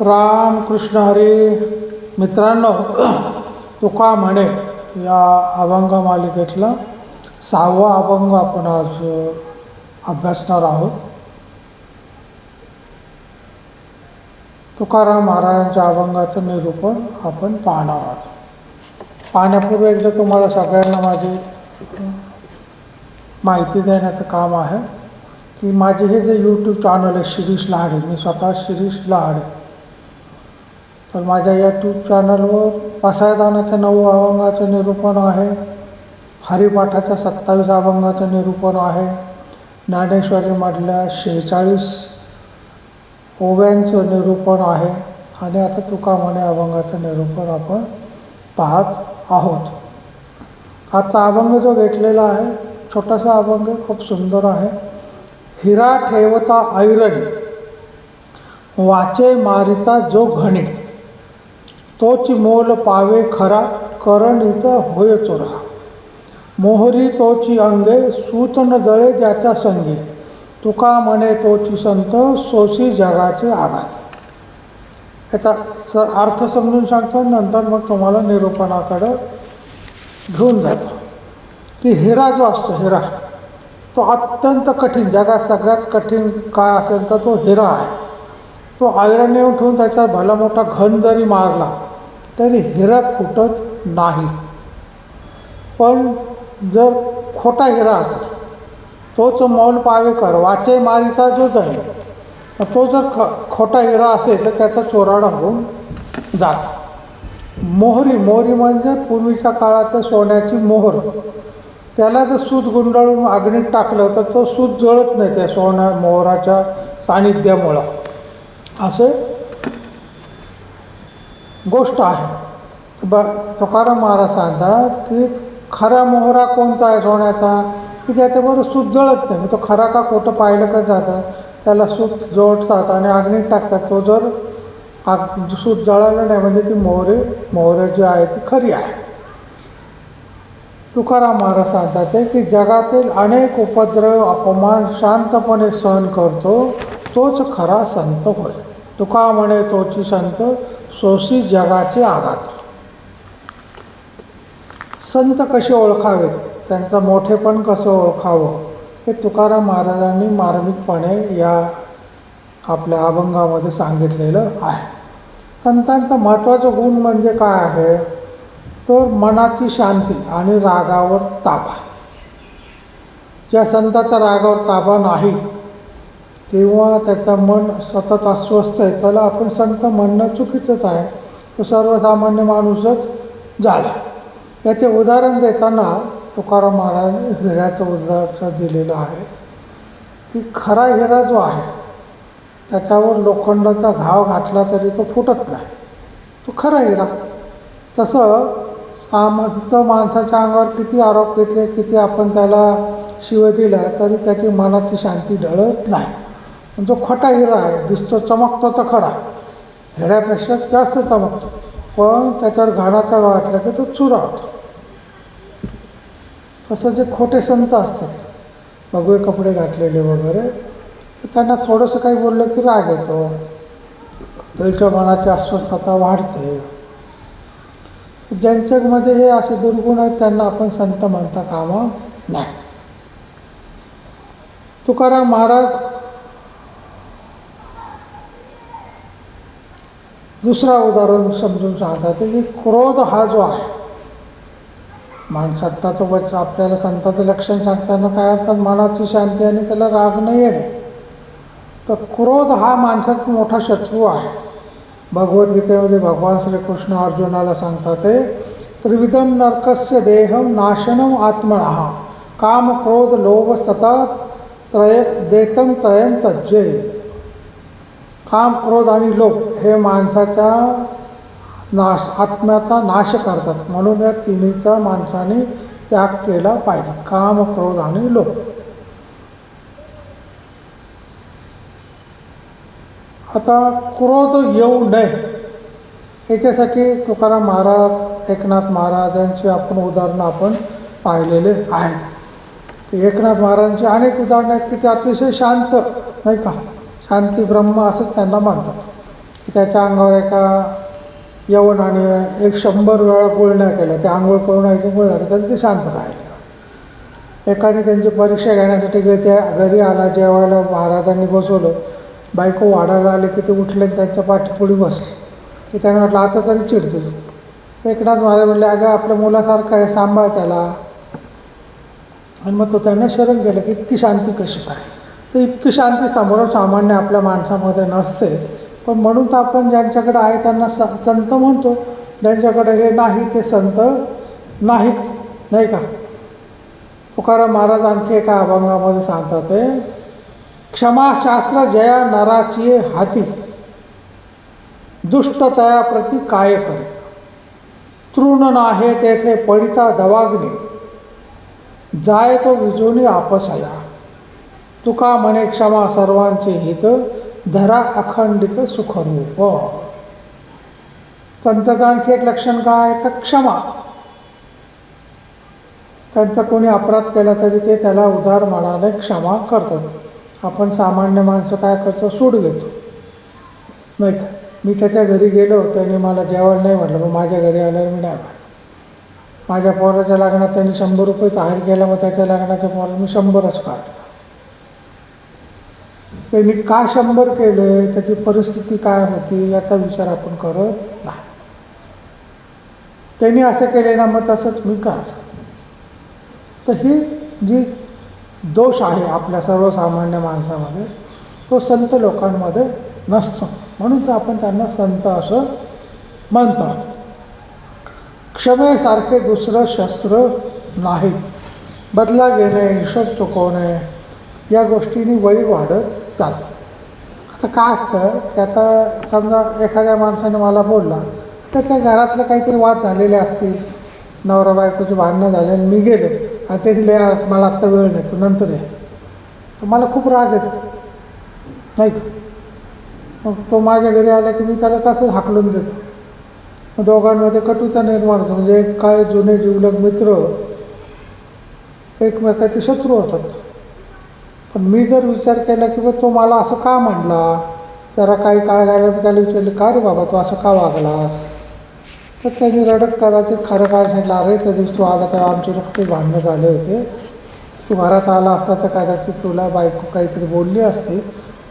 राम कृष्ण हरी. मित्रांनो तुका म्हणे या अभंग मालिकेतला सहावा अभंग आपण आज अभ्यासणार आहोत. तुकाराम महाराजांच्या अभंगाचं निरूपण आपण पाहणार आहोत. पाहण्यापूर्वी एकदा तुम्हाला सगळ्यांना माझी माहिती देण्याचं काम आहे की माझे हे जे यूट्यूब चॅनल आहे शिरीष लहाडे मी स्वतः शिरीष लहाडे. तर माझ्या यूट्यूब चॅनलवर पसायदानाच्या नऊ अभंगाचं निरूपण आहे. हरिपाठाच्या सत्तावीस अभंगाचं निरूपण आहे. ज्ञानेश्वरीमधल्या शेहेचाळीस ओव्यांचं निरूपण आहे. आणि आता तुका म्हणे अभंगाचं निरूपण आपण पाहत आहोत. आता अभंग जो घेतलेला आहे छोटासा अभंग खूप सुंदर आहे. हिरा ठेवता ऐरणी वाचे मारिता जो घणी. तोच मोल पावे खरा करणीचा होय चोरा मोहरी तोची अंगे सूतन जळे ज्याच्या संगे. तुका म्हणे तोची संत सोशी जगाचे आघात याचा सर अर्थ समजून सांगतो नंतर मग तुम्हाला निरूपणाकडं घेऊन जातो. की हिरा जो असतो हिरा तो अत्यंत कठीण जगात सगळ्यात कठीण काय असेल तर तो हिरा आहे. तो आयरन येऊन ठेवून त्याच्यावर भला मोठा घन जरी मारला तरी हिरा फुटत नाही. पण जर खोटा हिरा असेल तोच मौल पावेकर वाचे मारिता जो जाईल. तो जर ख खोटा हिरा असेल तर त्याचा चोराडा होऊन जातो. मोहरी मोहरी म्हणजे पूर्वीच्या काळातल्या सोन्याची मोहर. त्याला जर सूत गुंडाळून अग्नीत टाकलं तर तो सूत जळत नाही त्या सोन्या मोहराच्या सानिध्यामुळं. असे गोष्ट आहे. ब तुकाराम महाराज सांगतात की खरा मोहरा कोणता आहे सोन्याचा? की त्याच्याबरोबर सूत जळत नाही. तो खरा का खोटं पाहिलं का जातं? त्याला सूत जोडतात आणि अग्नीत टाकतात. तो जर आग सूत जळालं नाही म्हणजे ती मोहरे मोहरे जी आहे ती खरी आहे. तुकाराम महाराज सांगतात ते की जगातील अनेक उपद्रव अपमान शांतपणे सहन करतो तोच खरा संत होय. तुका म्हणे तोची संत सोशी जगाचे आघात संत कसे ओळखावेत? त्यांचं मोठेपण कसं ओळखावं? हे तुकाराम महाराजांनी मार्मिकपणे या आपल्या अभंगामध्ये सांगितलेलं आहे. संतांचा महत्त्वाचा गुण म्हणजे काय आहे? तर मनाची शांती आणि रागावर ताबा. ज्या संताचा रागावर ताबा नाही किंवा त्याचं मन सतत अस्वस्थ आहे. त्याला आपण संत म्हणणं चुकीचंच आहे. तो सर्वसामान्य माणूसच झाला. याचे उदाहरण देताना तुकाराम महाराजांनी हिऱ्याचं उदाहरण दिलेलं आहे की खरा हिरा जो आहे त्याच्यावर लोखंडाचा घाव घातला तरी तो फुटत नाही. तो खरा हिरा. तसं सामंत माणसाच्या अंगावर किती आरोप घेतले किती आपण त्याला शिव दिला तरी त्याची मनाची शांती ढळत नाही. पण जो खोटा हिरा आहे दिसतो चमकतो तर खरा. हिऱ्यापेक्षा जास्त चमकतो. पण त्याच्यावर घाणाचा वाटला की तो चुरा होतो. तसं जे खोटे संत असतात भगवे कपडे घातलेले वगैरे तर त्यांना थोडंसं काही बोललं की राग येतो. त्यांच्या मनाची अस्वस्थता वाढते. ज्यांच्यामध्ये हे असे दुर्गुण आहेत त्यांना आपण संत म्हणता कामं नाही. तुकाराम महाराज दुसरा उदाहरण समजून सांगतात की क्रोध हा जो आहे मान संताचं वच आपल्याला संताचं लक्षण सांगताना काय होतात मनाची शांती आणि त्याला राग नाही येणे. तर क्रोध हा माणसाचा मोठा शत्रू आहे. भगवद्गीतेमध्ये भगवान श्रीकृष्ण अर्जुनाला सांगतात ते त्रिविधम नरकस्य देहम नाशनम आत्मनः काम क्रोध लोभ सतत त्रय देतम त्रयम तज्जय काम क्रोध आणि लोभ हे माणसाच्या नाश आत्म्याचा नाश करतात. म्हणून या तिन्हीचा माणसाने त्याग केला पाहिजे. काम क्रोध आणि लोभ. आता क्रोध येऊ नये. याच्यासाठी तुकाराम महाराज एकनाथ महाराजांची आपण उदाहरणं आपण पाहिलेले आहेत. एकनाथ महाराजांची अनेक उदाहरणं आहेत की ते अतिशय शांत नाही का? शांती ब्रह्म असंच त्यांना मानतात. की त्याच्या अंगावर एका यवन आणि एक शंभर वेळा गुळण्या केल्या. त्या आंघोळ करून ऐकून गुळण्या केल्या. तरी ते शांत राहिले. एकाने त्यांची परीक्षा घेण्यासाठी गे त्या घरी आला. जेवायला महाराजांनी बसवलं. बायको वाढायला आले की ते उठले आणि त्यांच्या पाठीपुढी बसले. की त्यांना वाटलं आता तरी चिडतील तर एकनाथ महाराज म्हणले अगं आपल्या मुलासारखं आहे सांभाळ त्याला. आणि मग तो त्यांना शरण केलं की इतकी शांती कशी काय तर इतकी शांती समोर सामान्य आपल्या माणसामध्ये नसते. पण म्हणून तर आपण ज्यांच्याकडे आहे त्यांना स संत म्हणतो. ज्यांच्याकडे हे नाही ते संत नाहीत नाही का? तुकाराम महाराज आणखी एका अभंगामध्ये सांगतात ते क्षमाशास्त्र जया नराची हाती दुष्टतया प्रती काय करे? तृण नाहे तेथे पडिता दवाग्ने जाय तो विजोनी आपसया. तुका म्हणे क्षमा सर्वांचे हित धरा अखंडित सुखरूप. त्यांचं आणखी एक लक्षण काय? तर क्षमा. त्यांचा कोणी अपराध केला तरी ते त्याला उधार मानाने क्षमा करतात. आपण सामान्य माणसं काय करतो? सूड घेतो. नाही का? मी त्याच्या घरी गेलो त्याने मला जेवायला नाही म्हटलं मग माझ्या घरी आल्यावर मी नाही म्हटलं माझ्या पोराच्या लग्नात त्यांनी शंभर रुपये आहार केला मग त्याच्या लग्नाच्या पोराला मी शंभरच काढतो. त्यांनी का शंभर केले त्याची परिस्थिती काय होती याचा विचार आपण करत नाही. त्यांनी असं केले ना मग तसंच मी काढलं तर ही जी दोष आहे आपल्या सर्वसामान्य माणसामध्ये तो संत लोकांमध्ये नसतो. म्हणून तर आपण त्यांना संत असं म्हणतो. क्षमेसारखे दुसरं शस्त्र नाही. बदला घेणे हिशोब चुकवणे या गोष्टीने वय वाढत जातं. आता काय असतं की आता समजा एखाद्या माणसाने मला बोलला तर त्या घरातलं काहीतरी वाद झालेले असतील. नवरा बायकोची भांडणं झाले आणि मी गेलो. आणि ते दिले मला आत्ता वेळ नाही तू नंतर या. तर मला खूप राग येतो. नाही का? मग तो माझ्या घरी आला की मी त्याला तसंच हाकलून देतो. मग दोघांमध्ये कटुता निर्माण होतो. म्हणजे एक काळे जुने जिवलग मित्र एकमेकाचे शत्रू होतात. मी जर विचार केला की बा तो मला असं का म्हणला? जरा काही काळ गेला मी त्याला विचारलं का रे बाबा तू असं का वागलास? तर त्यांनी रडत कदाचित खरं काय सांगितलं अरे त्या दिवशी तू आला तेव्हा आमचे रक्त भांडणं झाले होते. तू घरात आला असता तर कदाचित तुला बायको काहीतरी बोलली असती.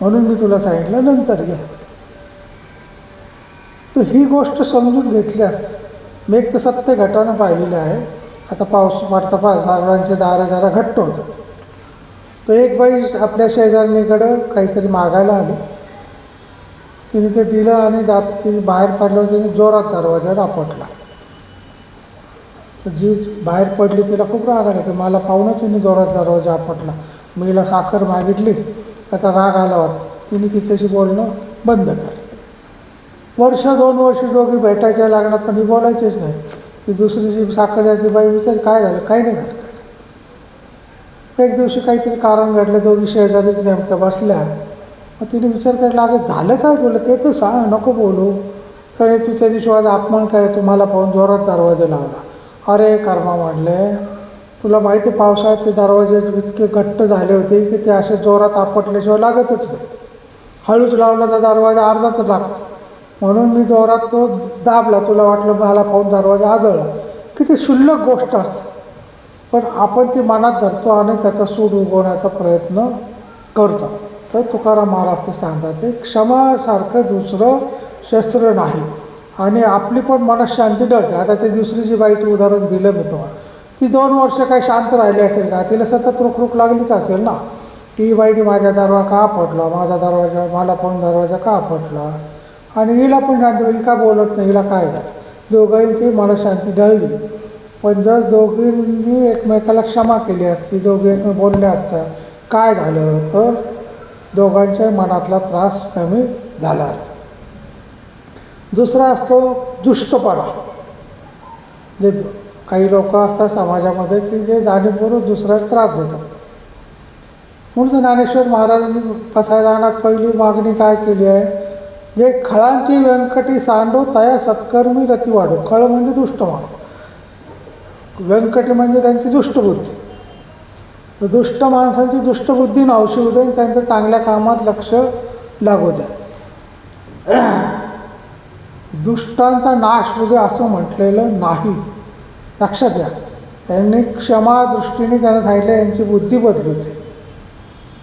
म्हणून मी तुला सांगितलं नंतर घ्या तर ही गोष्ट समजून घेतली असते मी एक तर सत्य घटना पाहिलेली आहे. आता पाऊस पडता पा झाडांचे दारं जरा घट्ट होतात. तर एक बाई आपल्या शेजारणीकडं काहीतरी मागायला आली. तिने ते दिलं आणि दात तिने बाहेर काढल्यावर तिने जोरात दरवाजा आपटला तर जी बाहेर पडली तिला खूप राग आला. की मला पाहूनच तिने जोरात दरवाजा आपटला मीला साखर मागितली. आता राग आला वाटतं. तिने तिच्याशी बोलणं बंद केलं. वर्ष दोन वर्ष दोघी भेटायच्या लागणार पण ही बोलायचीच नाही. ती दुसरी जी साखर द्यायची बाई विचार काय झालं? काही नाही झालं एक दिवशी काहीतरी कारण घडलं दोघी शेजारीच नेमक्या बसल्या. मग तिने विचार करायला अगं झालं काय तुला? ते तर सांग नको बोलू. तर तू त्या दिवशी आज अपमान काय तुम्हाला पाहून जोरात दरवाजा लावला. अरे कर्मा म्हणले तुला माहिती आहे पावसाळ्यात ते दरवाजे इतके घट्ट झाले होते की ते असे जोरात आपटल्याशिवाय लागतच नाही हळूच लावला तर दरवाजा अर्धाच लागतो. म्हणून मी जोरात तो दाबला. तुला वाटलं मला पाहून दरवाजा आदळला. किती क्षुल्लक गोष्ट असते. पण आपण ती मनात धरतो आणि त्याचा सूड उगवण्याचा प्रयत्न करतो. तर तुकाराम महाराज ते सांगतात ते क्षमासारखं दुसरं शस्त्र नाही. आणि आपली पण मनशांती डळते आता ते दुसरी जी बाईचं उदाहरण दिलं मी तुम्हाला. ती दोन वर्ष काही शांत राहिली असेल का? तिला सतत रुखरुख लागलीच असेल ना? ती बाईने माझा दरवाजा का फटला? माझा दरवाजा मला पण दरवाजा का फटला? आणि हिला पण शांती ही का बोलत नाही. हिला काय झालं? दोघांची मनशांती डळली पण जर दोघींनी एकमेकाला क्षमा केली असती दोघे एकमेक बोलले असतं काय झालं? तर दोघांच्या मनातला त्रास कमी झाला असता. दुसरा असतो दुष्टपणा. जे काही लोक असतात समाजामध्ये की जे जाणीवपूर्वक दुसऱ्याला त्रास देतात. म्हणून ज्ञानेश्वर महाराजांनी पसायदानात पहिली मागणी काय केली आहे? जे खळांची व्यंकटी सांडो तया सत्कर्मी रती वाढो खळ म्हणजे दुष्ट माणूस व्यंकटी म्हणजे त्यांची दुष्टबुद्धी. तर दुष्ट माणसांची दुष्टबुद्धी नावशी उदय त्यांच्या चांगल्या कामात लक्ष लागू द्या. दुष्टांचा नाश होऊ दे असं म्हटलेलं नाही. लक्षात द्या त्यांनी क्षमा दृष्टीने त्यांना सांगितलं यांची बुद्धी बदली होती.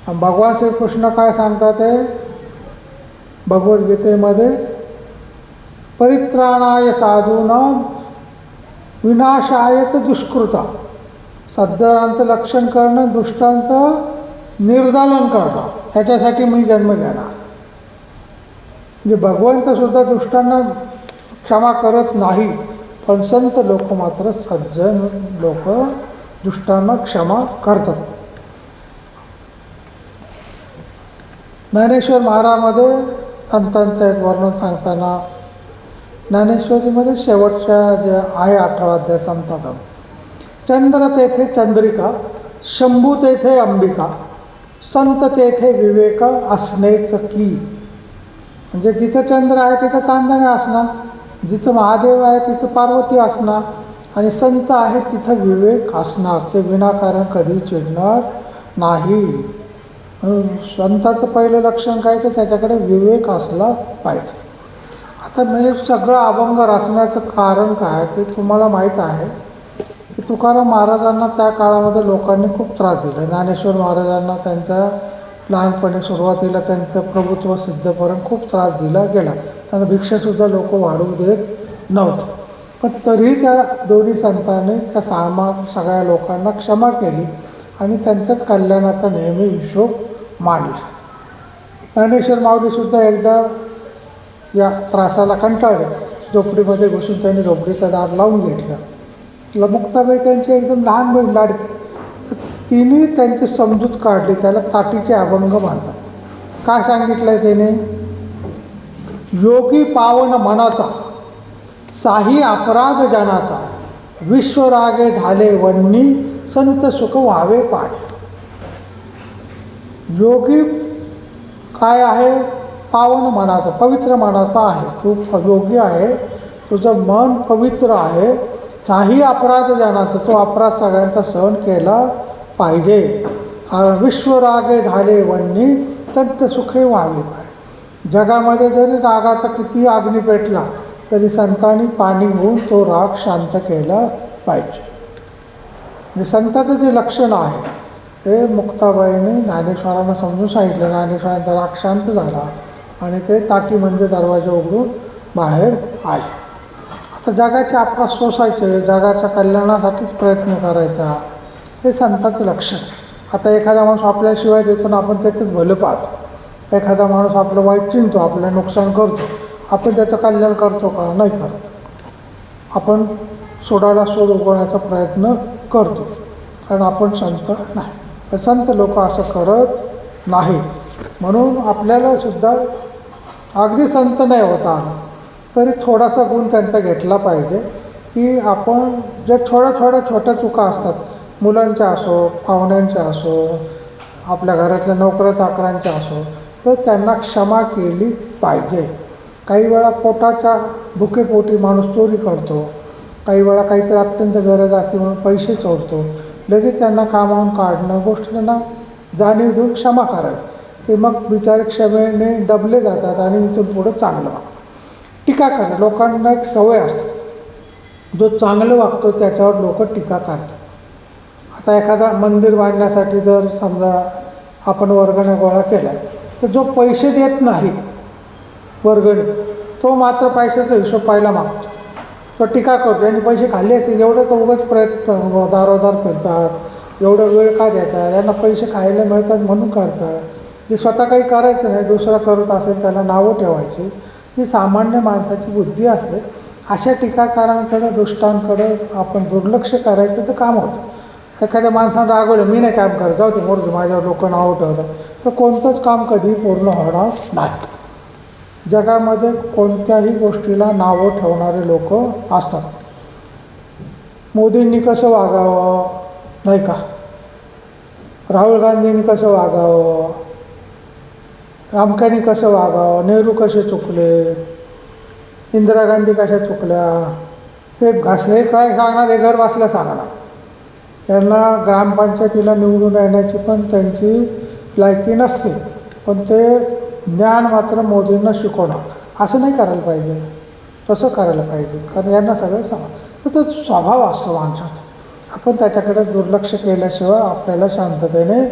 आणि भगवान श्रीकृष्ण काय सांगतात ते? भगवद्गीतेमध्ये परित्राणाय साधूना विनाश तर दुष्कृता. सद्धरांचं लक्षण करणं दुष्टांचं निर्दालन करणं ह्याच्यासाठी मी जन्म घेणार. म्हणजे भगवंतसुद्धा दुष्टांना क्षमा करत नाही पण संत लोक मात्र सज्जन लोक दुष्टांना क्षमा करतात. ज्ञानेश्वर महारामध्ये संतांचं एक वर्णन सांगताना ज्ञानेश्वरीमध्ये शेवटच्या ज्या आहे अठरा अध्याय संताचा चंद्र तेथे चंद्रिका शंभू तेथे अंबिका संत तेथे विवेक असणेच की. म्हणजे जिथं चंद्र आहे तिथं चांदणे असणार जिथं महादेव आहे तिथं पार्वती असणार आणि संत आहे तिथं विवेक असणार. ते विनाकारण कधी चिडणार नाही. संताचं पहिलं लक्षण काय तर त्याच्याकडे विवेक असला पाहिजे. आता मी सगळं अभंग रचण्याचं कारण काय ते तुम्हाला माहीत आहे. की तुकाराम महाराजांना त्या काळामध्ये लोकांनी खूप त्रास दिला. ज्ञानेश्वर महाराजांना त्यांच्या लहानपणी सुरुवातीला त्यांचं प्रभुत्व सिद्धपर्यंत खूप त्रास दिला गेला. त्यांना भिक्षासुद्धा लोक वाढू देत नव्हते. पण तरीही त्या दोन्ही संतांनी त्या सामा सगळ्या लोकांना क्षमा केली आणि त्यांच्याच कल्याणाचा नेहमी हिशोब मांडला. ज्ञानेश्वर माऊलीसुद्धा एकदा या त्रासाला कंटाळले. झोपडीमध्ये घुसून त्यांनी झोपडीचं दार लावून घेतलं. ल- मुक्ताबाई त्यांची एकदम लहान बहीण लाडकी. तर तिने त्यांची समजूत काढली. त्याला ताटीचे अभंग बांधतात काय सांगितलं आहे त्याने योगी पावन मनाचा साही अपराध जनाचा विश्वरागे झाले वन्नी संत सुख व्हावे पाठ. योगी काय आहे? पावन मनाचा पवित्र मनाचा आहे. तू योग्य योगी आहे. तुझं मन पवित्र आहे. साही अपराध जाणाचा तो अपराध सगळ्यांचा सहन केला पाहिजे. कारण विश्वरागे झाले वन्नी तंत सुखे व्हावे. पाहिजे जगामध्ये जरी रागाचा किती अग्नी पेटला तरी संतांनी पाणी होऊन तो राग शांत केला पाहिजे. म्हणजे संताचं जे लक्षण आहे ते मुक्ताबाईने ज्ञानेश्वरांना समजून सांगितलं. ज्ञानेश्वरांचा राग शांत झाला. आणि ते ताटीमध्ये म्हणजे दरवाजा उघडून बाहेर आले. आता जगाचे आपला सोसायचे जगाच्या कल्याणासाठीच प्रयत्न करायचा हे संताचं लक्षण आहे. आता एखादा माणूस आपल्याशिवाय देतो ना आपण त्याचंच भलं पाहतो. एखादा माणूस आपलं वाईट चिंतो आपलं नुकसान करतो आपण त्याचं कल्याण करतो का? नाही करत. आपण सोडायला सोड उगवण्याचा प्रयत्न करतो कारण आपण संत नाही. संत लोक असं करत नाही म्हणून आपल्याला सुद्धा अगदी संत नाही होता तरी थोडासा गुण त्यांचा घेतला पाहिजे की आपण जे थोड्या थोड्या छोट्या चुका असतात मुलांच्या असो पाहुण्यांच्या असो आपल्या घरातल्या नोकऱ्या चाकरांच्या असो तर त्यांना क्षमा केली पाहिजे. काही वेळा पोटाच्या भुकेपोटी माणूस चोरी करतो. काही वेळा काहीतरी अत्यंत गरज असते म्हणून पैसे चोरतो. लगेच त्यांना कामावून काढणं गोष्ट त्यांना जाणीव देऊन क्षमा करावी. ते मग बिचारे क्षमेने दबले जातात आणि इथून पुढं चांगलं वागतात. टीका करा लोकांना एक सवय असते. जो चांगलं वागतो त्याच्यावर लोक टीका करतात. आता एखादा मंदिर बांधण्यासाठी जर समजा आपण वर्गण्या गोळा केल्या तर जो पैसे देत नाही वर्गणी तो मात्र पैशाचा हिशोब पाहायला मागतो. तो टीका करतो. यांनी पैसे खाल्ले असते एवढं तो उगाच प्रयत्न दारोदार फिरतात. एवढं वेळ का देतात? यांना पैसे खायला मिळतात म्हणून करतात. जे स्वतः काही करायचं नाही दुसरं करत असेल त्याला नावं ठेवायची. ही सामान्य माणसाची बुद्धी असते. अशा टीकाकारांकडे दृष्टांकडे आपण दुर्लक्ष करायचं तर काम होतं. एखाद्या माणसानं रागवलं मी नाही काम करत जाऊ ते मोर माझ्यावर लोक नावं ठेवतात. तर कोणतंच काम कधी पूर्ण होणार नाही. जगामध्ये कोणत्याही गोष्टीला नावं ठेवणारे लोक असतात. मोदींनी कसं वागावं? नाही का? राहुल गांधींनी कसं वागावं? अमक्यानी कसं वागावं? नेहरू कसे चुकले? इंदिरा गांधी कशा चुकल्या? हे घास हे काय सांगणार? हे घर बसल्या सांगणार. त्यांना ग्रामपंचायतीला निवडून येण्याची पण त्यांची लायकी नसते. पण ते ज्ञान मात्र मोदींना शिकवणार. असं नाही करायला पाहिजे. तसं करायला पाहिजे. कारण यांना सगळं सांगा तर तो स्वभाव असतो माणसाचा. आपण त्याच्याकडे दुर्लक्ष केल्याशिवाय आपल्याला शांततेने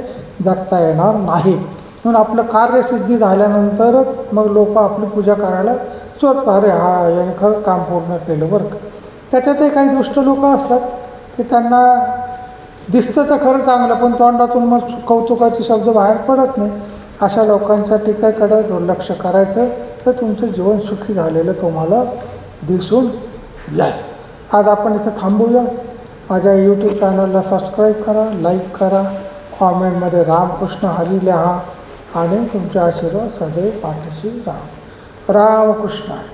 जगता येणार नाही. म्हणून आपलं कार्यसिद्धी झाल्यानंतरच मग लोक आपली पूजा करायला सुरुवात अरे हा याने खरंच काम पूर्ण केलं बरं का. त्याच्यातही काही दुष्ट लोक असतात की त्यांना दिसतं तर खरं चांगलं पण तोंडातून मग कौतुकाचे शब्द बाहेर पडत नाही. अशा लोकांच्या टीकेकडे दुर्लक्ष करायचं तर तुमचं जीवन सुखी झालेलं तुम्हाला दिसून जाईल आज आपण इथं थांबूया. माझ्या यूट्यूब चॅनलला सबस्क्राईब करा लाईक करा. कॉमेंटमध्ये रामकृष्ण हरी लिहा आणि तुमच्या आशीर्वाद सदैव पाठीशी राम रामकृष्ण. कृष्ण